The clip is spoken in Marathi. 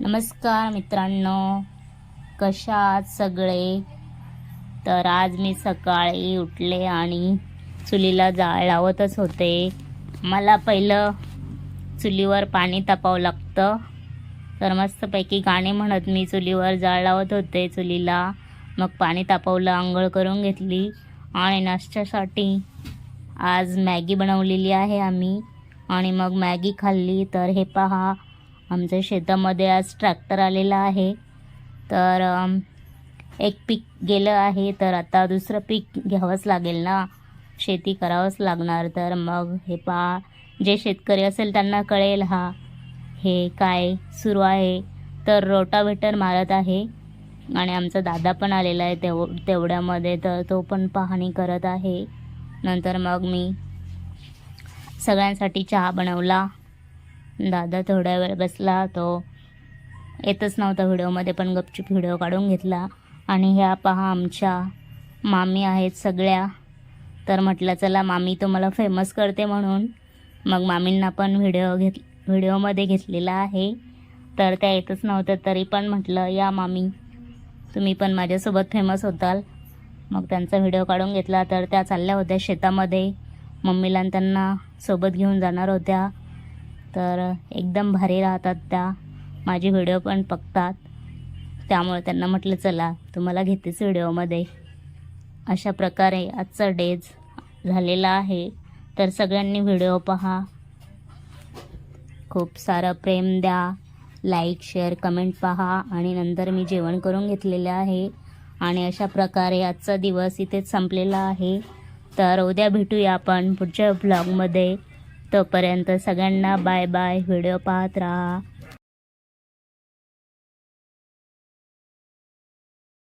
नमस्कार मित्रांनो. कशा आहात सगळे? तर आज मी सकाळी उठले आणि चुलीला जाळ लावतच होते. मला पहिलं चुलीवर पाणी तापावं लागतं. तर मस्तपैकी गाणे म्हणत मी चुलीवर जाळ लावत होते चुलीला. मग पाणी तापवलं आंघोळ करून घेतली आणि नाश्त्यासाठी आज मॅगी बनवलेली आहे आम्ही. आणि मग मॅगी खाल्ली. तर हे पहा आमच्या शेतामध्ये आज ट्रॅक्टर आलेला आहे. तर एक पीक गेलं आहे तर आता दुसरं पीक घ्यावंच लागेल ना? शेती करावंच लागणार. तर मग हे पा जे शेतकरी असेल त्यांना कळेल हा. हे काय सुरू आहे? तर रोटावेटर मारत आहे. आणि आमचा दादा पण आलेला आहे तेव तेवढ्यामध्ये तर तो पण पाहणी करत आहे. नंतर मग मी सगळ्यांसाठी चहा बनवला. दादा थोडा वेळ बसला तो येतच नव्हता व्हिडिओमध्ये पण गपचूप व्हिडिओ काढून घेतला. आणि ह्या पहा आमच्या मामी आहेत सगळ्या. तर म्हटलं चला मामी तुम्हाला फेमस करते म्हणून. मग मामींना पण व्हिडिओ घेत व्हिडिओमध्ये घेतलेला आहे. तर त्या येतच नव्हत्या तरी पण म्हटलं या मामी तुम्ही पण माझ्यासोबत फेमस होताल. मग त्यांचा व्हिडिओ काढून घेतला. तर त्या चालल्या होत्या शेतामध्ये. मम्मीला त्यांना सोबत घेऊन जाणार होत्या. तर एकदम भारी राहतात त्या. माझे व्हिडिओ पण बघतात. त्यामुळे त्यांना म्हटलं चला तुम्हाला घेतेच व्हिडिओमध्ये. अशा प्रकारे आजचा डेज झालेला आहे. तर सगळ्यांनी व्हिडिओ पहा. खूप सारं प्रेम द्या. लाईक शेअर कमेंट पहा. आणि नंतर मी जेवण करून घेतलेलं आहे. आणि अशा प्रकारे आजचा दिवस इथेच संपलेला आहे. तर उद्या भेटूया आपण पुढच्या ब्लॉगमध्ये. तोपर्यंत सगळ्यांना बाय बाय व्हिडिओ पाहत राहा.